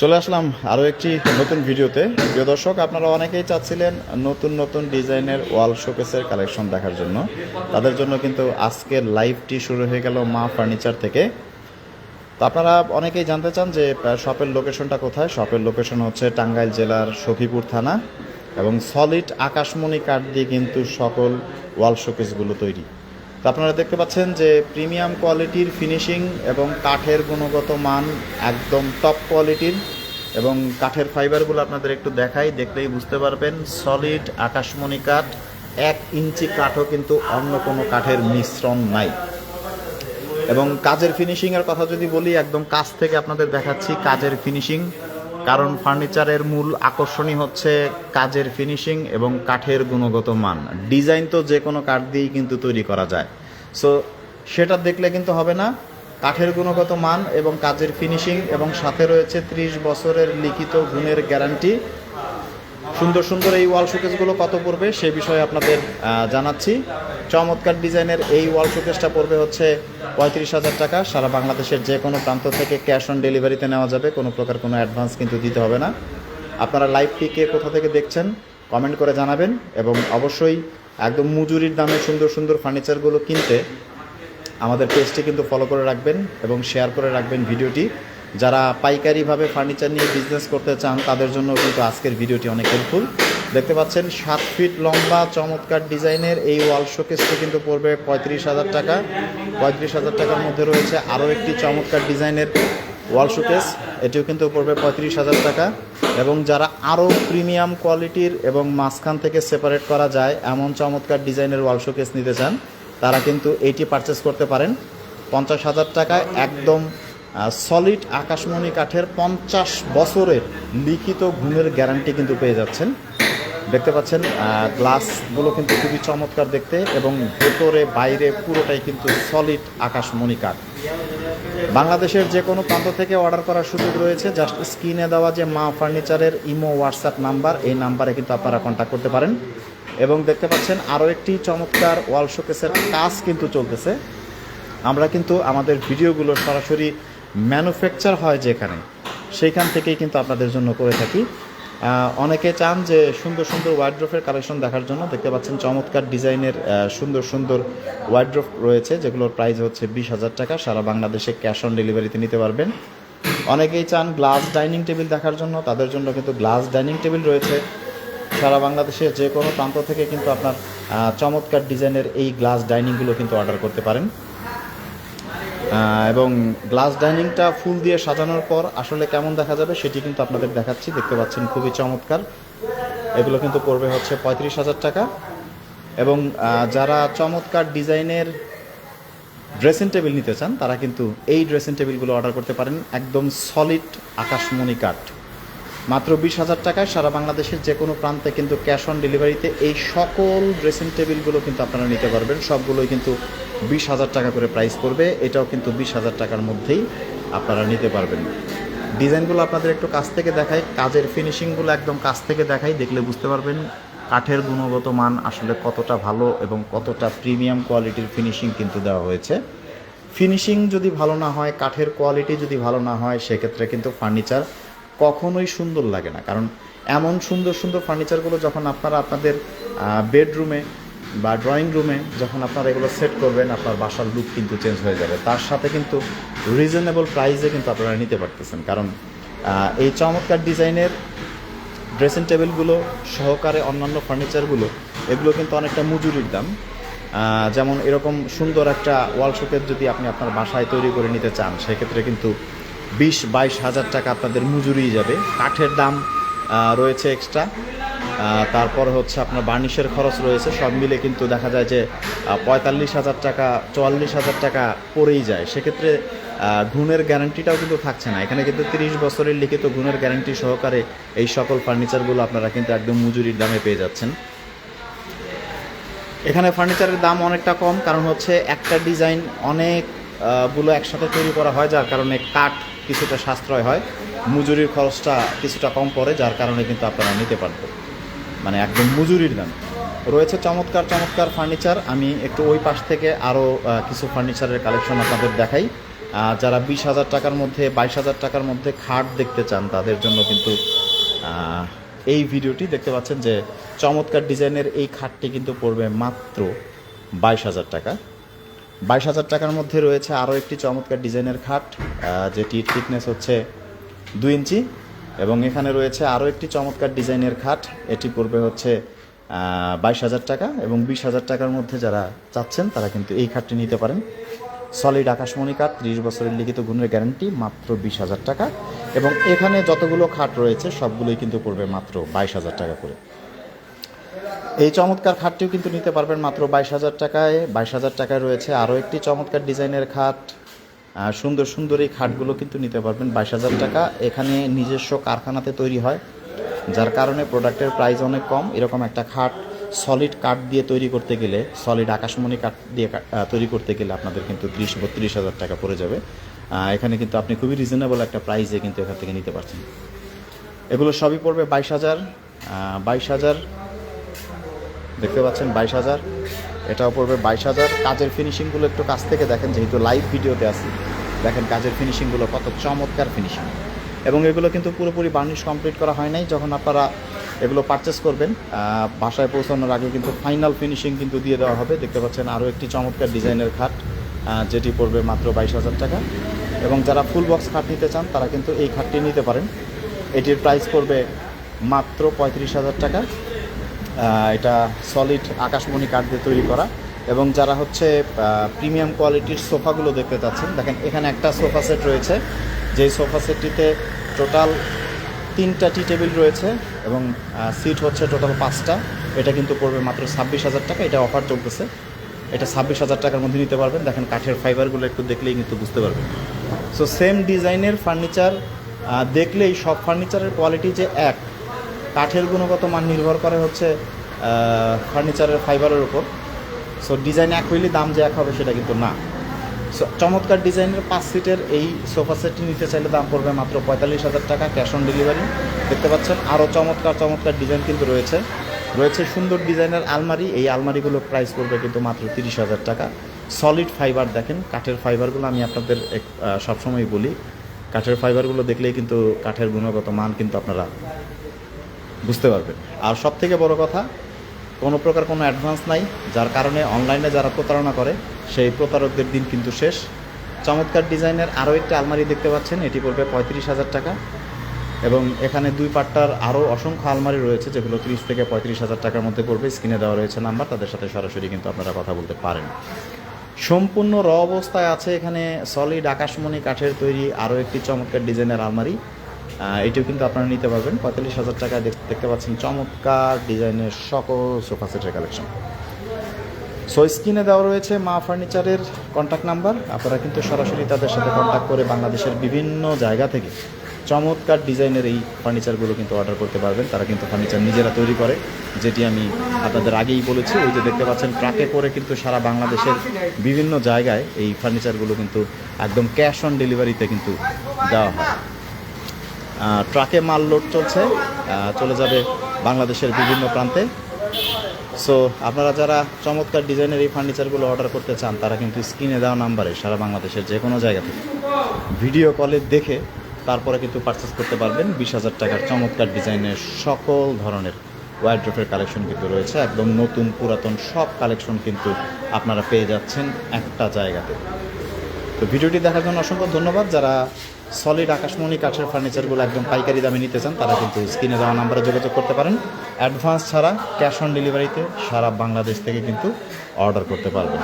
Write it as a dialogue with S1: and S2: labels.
S1: চলে আসলাম আরও একটি নতুন ভিডিওতে। প্রিয় দর্শক, আপনারা অনেকেই চাচ্ছিলেন নতুন নতুন ডিজাইনের ওয়াল শোকেসের কালেকশন দেখার জন্য। তাদের জন্য কিন্তু আজকের লাইভটি শুরু হয়ে গেল মা ফার্নিচার থেকে। তো আপনারা অনেকেই জানতে চান যে শপের লোকেশনটা কোথায়? শপের লোকেশন হচ্ছে টাঙ্গাইল জেলার সখীপুর থানা এবং সলিড আকাশমণি কাঠ দিয়ে কিন্তু সকল ওয়াল শোকেসগুলো তৈরি। তো আপনারা দেখতে পাচ্ছেন যে প্রিমিয়াম কোয়ালিটির ফিনিশিং এবং কাঠের গুণগত মান একদম টপ কোয়ালিটির এবং কাঠের ফাইবারগুলো আপনাদের একটু দেখাই, দেখলেই বুঝতে পারবেন। সলিড আকাশমণি কাঠ, এক ইঞ্চি কাঠও কিন্তু অন্য কোনো কাঠের মিশ্রণ নাই। এবং কাজের ফিনিশিংয়ের কথা যদি বলি, একদম কাছ থেকে আপনাদের দেখাচ্ছি কাজের ফিনিশিং কারণ ফার্নিচারের মূল আকর্ষণই হচ্ছে কাজের ফিনিশিং এবং কাঠের গুণগত মান। ডিজাইন তো যে কোনো কাঠ দিয়েই কিন্তু তৈরি করা যায়। সো সেটা দেখলে কিন্তু হবে না। কাঠের গুণগত মান এবং কাজের ফিনিশিং এবং সাথে রয়েছে ত্রিশ বছরের লিখিত গুণের গ্যারান্টি সুন্দর সুন্দর এই ওয়াল শোকেসগুলো কত পড়বে সে বিষয়ে আপনাদের জানাচ্ছি। চমৎকার ডিজাইনের এই ওয়াল শোকেসটা পড়বে হচ্ছে পঁয়ত্রিশ হাজার টাকা। সারা বাংলাদেশের যে কোনো প্রান্ত থেকে ক্যাশ অন ডেলিভারিতে নেওয়া যাবে, কোনো প্রকার কোনো অ্যাডভান্স কিন্তু দিতে হবে না। আপনারা লাইভটি কে কোথা থেকে দেখছেন, কমেন্ট করে জানাবেন এবং অবশ্যই একদম মজুরির দামে সুন্দর সুন্দর ফার্নিচারগুলো কিনতে আমাদের পেজটি কিন্তু ফলো করে রাখবেন এবং শেয়ার করে রাখবেন ভিডিওটি। যারা পাইকারিভাবে ফার্নিচার নিয়ে বিজনেস করতে চান, তাদের জন্য কিন্তু আজকের ভিডিওটি অনেক হেল্পফুল দেখতে পাচ্ছেন, সাত ফিট লম্বা, চমৎকার ডিজাইনের এই ওয়াল শোকেসটি কিন্তু পড়বে পঁয়ত্রিশ হাজার টাকা। পঁয়ত্রিশ হাজার টাকার মধ্যে রয়েছে আরও একটি চমৎকার ডিজাইনের ওয়াল শোকেস এটিও কিন্তু পড়বে পঁয়ত্রিশ হাজার টাকা। এবং যারা আরও প্রিমিয়াম কোয়ালিটির এবং মাঝখান থেকে সেপারেট করা যায়, এমন চমৎকার ডিজাইনের ওয়াল শোকেস নিতে চান, তারা কিন্তু এইটি পারচেস করতে পারেন। পঞ্চাশ হাজার টাকায় একদম সলিড আকাশমণি কাঠের পঞ্চাশ বছরের লিখিত ঘুমের গ্যারান্টি কিন্তু পেয়ে যাচ্ছেন। দেখতে পাচ্ছেন গ্লাসগুলো কিন্তু খুবই চমৎকার দেখতে এবং ভেতরে, বাইরে পুরোটাই কিন্তু সলিড আকাশমণি কাঠ। বাংলাদেশের যে কোনো প্রান্ত থেকে অর্ডার করার সুযোগ রয়েছে। জাস্ট স্ক্রিনে দেওয়া যে মা ফার্নিচারের ইমো হোয়াটসঅ্যাপ নাম্বার এই নাম্বারে কিন্তু আপনারা কন্ট্যাক্ট করতে পারেন। এবং দেখতে পাচ্ছেন আরও একটি চমৎকার ওয়াল শোকেসের কাজ কিন্তু চলতেছে। আমরা কিন্তু আমাদের ভিডিওগুলো সরাসরি ম্যানুফ্যাকচার হয় যেখানে, সেইখান থেকেই কিন্তু আপনাদের জন্য করে থাকি। অনেকে চান যে সুন্দর সুন্দর ওয়ার্ড্রোফের কালেকশন দেখার জন্য। দেখতে পাচ্ছেন চমৎকার ডিজাইনের সুন্দর সুন্দর ওয়ার্ড্রোফ রয়েছে, যেগুলোর প্রাইস হচ্ছে বিশ হাজার টাকা। সারা বাংলাদেশে ক্যাশ অন ডেলিভারিতে নিতে পারবেন। অনেকেই চান গ্লাস ডাইনিং টেবিল দেখার জন্য। তাদের জন্য কিন্তু গ্লাস ডাইনিং টেবিল রয়েছে। সারা বাংলাদেশের যে কোনো প্রান্ত থেকে কিন্তু আপনার চমৎকার ডিজাইনের এই গ্লাস ডাইনিংগুলো কিন্তু অর্ডার করতে পারেন। এবং গ্লাস ডাইনিংটা ফুল দিয়ে সাজানোর পর আসলে কেমন দেখা যাবে সেটি কিন্তু আপনাদের দেখাচ্ছি। দেখতে পাচ্ছেন খুবই চমৎকার। এগুলো কিন্তু পড়বে হচ্ছে পঁয়ত্রিশ হাজার টাকা। এবং যারা চমৎকার ডিজাইনের ড্রেসিং টেবিল নিতে চান, তারা কিন্তু এই ড্রেসিং টেবিলগুলো অর্ডার করতে পারেন একদম সলিড আকাশমণি কাঠ। মাত্র বিশ হাজার টাকায় সারা বাংলাদেশের যে কোনো প্রান্তে কিন্তু ক্যাশ অন ডেলিভারিতে এই সকল ড্রেসিং টেবিলগুলো কিন্তু আপনারা নিতে পারবেন। সবগুলোই কিন্তু বিশ হাজার টাকা করে প্রাইস পড়বে। এটাও কিন্তু বিশ হাজার টাকার মধ্যেই আপনারা নিতে পারবেন। ডিজাইনগুলো আপনাদের একটু কাছ থেকে দেখাই। কাজের ফিনিশিংগুলো একদম কাছ থেকে দেখাই। দেখলে বুঝতে পারবেন কাঠের গুণগত মান আসলে কতটা ভালো এবং কতটা প্রিমিয়াম কোয়ালিটির ফিনিশিং কিন্তু দেওয়া হয়েছে। ফিনিশিং যদি ভালো না হয়, কাঠের কোয়ালিটি যদি ভালো না হয়, সেক্ষেত্রে কিন্তু ফার্নিচার কখনোই সুন্দর লাগে না। কারণ এমন সুন্দর সুন্দর ফার্নিচারগুলো যখন আপনারা আপনাদের বেডরুমে বা ড্রয়িং রুমে যখন আপনারা এগুলো সেট করবেন, আপনার বাসার লুক কিন্তু চেঞ্জ হয়ে যাবে। তার সাথে কিন্তু রিজনেবল প্রাইসে কিন্তু আপনারা নিতে পারতেছেন। কারণ এই চমৎকার ডিজাইনের ড্রেসিং টেবিলগুলো সহকারে অন্যান্য ফার্নিচারগুলো এগুলো কিন্তু অনেকটা মজুরির দাম। যেমন এরকম সুন্দর একটা ওয়াল শোকেস যদি আপনি আপনার বাসায় তৈরি করে নিতে চান, সেক্ষেত্রে কিন্তু বিশ বাইশ হাজার টাকা আপনাদের মজুরিই যাবে। কাঠের দাম রয়েছে এক্সট্রা তারপর হচ্ছে আপনার বার্নিশের খরচ রয়েছে। সব মিলে কিন্তু দেখা যায় যে পঁয়তাল্লিশ হাজার টাকা চুয়াল্লিশ হাজার টাকা পড়েই যায়। সেক্ষেত্রে ঘুণের গ্যারান্টিটাও কিন্তু থাকছে না। এখানে কিন্তু তিরিশ বছরের লিখিত গুণের গ্যারান্টি সহকারে এই সকল ফার্নিচারগুলো আপনারা কিন্তু একদম মজুরির দামে পেয়ে যাচ্ছেন। এখানে ফার্নিচারের দাম অনেকটা কম কারণ হচ্ছে একটা ডিজাইন অনেক আহ, গুলো একসাথে তৈরি করা হয় যার কারণে কাঠ কিছুটা সাশ্রয় হয়। মজুরির খরচটা কিছুটা কম পড়ে যার কারণে কিন্তু আপনারা নিতে পারবেন। মানে একদম মজুরির দাম। রয়েছে চমৎকার চমৎকার ফার্নিচার আমি একটু ওই পাশ থেকে আরও কিছু ফার্নিচারের কালেকশন আপনাদের দেখাই। যারা বিশ হাজার টাকার মধ্যে, বাইশ হাজার টাকার মধ্যে খাট দেখতে চান, তাদের জন্য কিন্তু এই ভিডিওটি দেখতে পাচ্ছেন যে চমৎকার ডিজাইনের এই খাটটি কিন্তু পড়বে মাত্র বাইশ হাজার টাকা। বাইশ হাজার টাকার মধ্যে রয়েছে আরও একটি চমৎকার ডিজাইনের খাট যেটির থিকনেস হচ্ছে দুই ইঞ্চি। এবং এখানে রয়েছে আরও একটি চমৎকার ডিজাইনের খাট। এটি পড়বে হচ্ছে বাইশ হাজার টাকা এবং বিশ হাজার টাকার মধ্যে যারা চাচ্ছেন তারা কিন্তু এই খাটটি নিতে পারেন। সলিড আকাশমণি কাঠ ত্রিশ বছরের লিখিত গুণের গ্যারান্টি, মাত্র বিশ হাজার টাকা। এবং এখানে যতগুলো খাট রয়েছে, সবগুলোই কিন্তু পড়বে মাত্র বাইশ হাজার টাকা করে। এই চমৎকার খাটটিও কিন্তু নিতে পারবেন মাত্র বাইশ হাজার টাকায়। বাইশ হাজার টাকায় রয়েছে আরও একটি চমৎকার ডিজাইনের খাট। সুন্দর সুন্দর এই খাটগুলো কিন্তু নিতে পারবেন। বাইশ হাজার টাকা। এখানে নিজস্ব কারখানাতে তৈরি হয়, যার কারণে প্রোডাক্টের প্রাইস অনেক কম। এরকম একটা খাট সলিড কাঠ দিয়ে তৈরি করতে গেলে সলিড আকাশমণি কাঠ দিয়ে তৈরি করতে গেলে আপনাদের কিন্তু ত্রিশ, বত্রিশ হাজার টাকা পড়ে যাবে। এখানে কিন্তু আপনি খুবই রিজনেবল একটা প্রাইসে কিন্তু এখান থেকে নিতে পারছেন। এগুলো সবই পড়বে বাইশ হাজার। বাইশ হাজার, দেখতে পাচ্ছেন বাইশ হাজার। এটাও পড়বে বাইশ হাজার। কাজের ফিনিশিংগুলো একটু কাছ থেকে দেখেন, যেহেতু লাইভ ভিডিওতে আছি। দেখেন কাজের ফিনিশিংগুলো কত চমৎকার ফিনিশিং এবং এগুলো কিন্তু পুরোপুরি বার্নিশ কমপ্লিট করা হয় নাই, যখন আপনারা এগুলো পারচেস করবেন বাসায় পৌঁছানোর আগে কিন্তু ফাইনাল ফিনিশিং কিন্তু দিয়ে দেওয়া হবে। দেখতে পাচ্ছেন আরও একটি চমৎকার ডিজাইনের খাট যেটি পড়বে মাত্র বাইশ হাজার টাকা। এবং যারা ফুল বক্স খাট নিতে চান, তারা কিন্তু এই খাটটি নিতে পারেন। এটির প্রাইস পড়বে মাত্র পঁয়ত্রিশ হাজার টাকা। এটা সলিড আকাশমণি কাঠ দিয়ে তৈরি করা। এবং যারা হচ্ছে প্রিমিয়াম কোয়ালিটির সোফাগুলো দেখতে চাচ্ছেন, দেখেন এখানে একটা সোফা সেট রয়েছে। যেই সোফা সেটটিতে টোটাল তিনটা টি টেবিল রয়েছে এবং সিট হচ্ছে টোটাল পাঁচটা। এটা কিন্তু পড়বে মাত্র ছাব্বিশ হাজার টাকা। এটা অফার চলতেছে। এটা ছাব্বিশ হাজার টাকার মধ্যে নিতে পারবেন। দেখেন কাঠের ফাইবারগুলো একটু দেখলেই কিন্তু বুঝতে পারবেন। সো সেম ডিজাইনের ফার্নিচার দেখলেই সব ফার্নিচারের কোয়ালিটি যে এক কাঠের গুণগত মান নির্ভর করে হচ্ছে ফার্নিচারের ফাইবারের উপর। সো ডিজাইন এক হইলে দাম যে এক হবে সেটা কিন্তু না। সো চমৎকার ডিজাইনের পাঁচ সিটের এই সোফা সেটটি নিতে চাইলে দাম পড়বে মাত্র পঁয়তাল্লিশ হাজার টাকা ক্যাশ অন ডেলিভারি দেখতে পাচ্ছেন আরও চমৎকার চমৎকার ডিজাইন কিন্তু রয়েছে। রয়েছে সুন্দর ডিজাইনের আলমারি, এই আলমারিগুলোর প্রাইস পড়বে কিন্তু মাত্র তিরিশ হাজার টাকা। সলিড ফাইবার দেখেন, কাঠের ফাইবারগুলো আমি আপনাদের সবসময় বলি। কাঠের ফাইবারগুলো দেখলেই কিন্তু কাঠের গুণগত মান কিন্তু আপনারা বুঝতে পারবেন আর সব থেকে বড় কথা, কোনো প্রকার কোনো অ্যাডভান্স নাই, যার কারণে অনলাইনে যারা প্রতারণা করে, সেই প্রতারকদের দিন কিন্তু শেষ। চমৎকার ডিজাইনের আরও একটি আলমারি দেখতে পাচ্ছেন, এটি পড়বে পঁয়ত্রিশ হাজার টাকা। এবং এখানে দুই পাট্টার আরও অসংখ্য আলমারি রয়েছে, যেগুলো তিরিশ থেকে পঁয়ত্রিশ হাজার টাকার মধ্যে পড়বে। স্ক্রিনে দেওয়া রয়েছে নাম্বার, তাদের সাথে সরাসরি কিন্তু আপনারা কথা বলতে পারেন। সম্পূর্ণ র অবস্থায় আছে এখানে সলিড আকাশমণি কাঠের তৈরি আরও একটি চমৎকার ডিজাইনের আলমারি। এটিও কিন্তু আপনারা নিতে পারবেন। পঁয়তাল্লিশ হাজার টাকায় দেখতে পাচ্ছেন চমৎকার ডিজাইনের সকল সোফা সেটের কালেকশন। সো স্ক্রিনে দেওয়া রয়েছে মা ফার্নিচারের কন্ট্যাক্ট নাম্বার আপনারা কিন্তু সরাসরি তাদের সাথে কন্ট্যাক্ট করে বাংলাদেশের বিভিন্ন জায়গা থেকে চমৎকার ডিজাইনের এই ফার্নিচারগুলো কিন্তু অর্ডার করতে পারবেন। তারা কিন্তু ফার্নিচার নিজেরা তৈরি করে, যেটি আমি আপনাদের আগেই বলেছি। ওই যে দেখতে পাচ্ছেন ট্রাকে করে কিন্তু সারা বাংলাদেশের বিভিন্ন জায়গায় এই ফার্নিচারগুলো কিন্তু একদম ক্যাশ অন ডেলিভারিতে কিন্তু দেওয়া হয়। ট্রাকে মাল লোড চলছে চলে যাবে বাংলাদেশের বিভিন্ন প্রান্তে। সো আপনারা যারা চমৎকার ডিজাইনের এই ফার্নিচারগুলো অর্ডার করতে চান, তারা কিন্তু স্ক্রিনে দেওয়া নাম্বারে সারা বাংলাদেশের যে কোনো জায়গা থেকে। ভিডিও কলে দেখে তারপরে কিন্তু পারচেস করতে পারবেন। বিশ হাজার টাকার চমৎকার ডিজাইনের সকল ধরনের ওয়াইড্রোফের কালেকশন কিন্তু রয়েছে। একদম নতুন পুরাতন সব কালেকশন কিন্তু আপনারা পেয়ে যাচ্ছেন একটা জায়গাতে। তো ভিডিওটি দেখার জন্য অসংখ্য ধন্যবাদ। যারা সলিড আকাশমণি কাঠের ফার্নিচারগুলো একদম পাইকারি দামে নিতে চান, তারা কিন্তু স্ক্রিনে দেওয়া নাম্বারে যোগাযোগ করতে পারেন। অ্যাডভান্স ছাড়া ক্যাশ অন ডেলিভারিতে সারা বাংলাদেশ থেকে কিন্তু অর্ডার করতে পারবেন।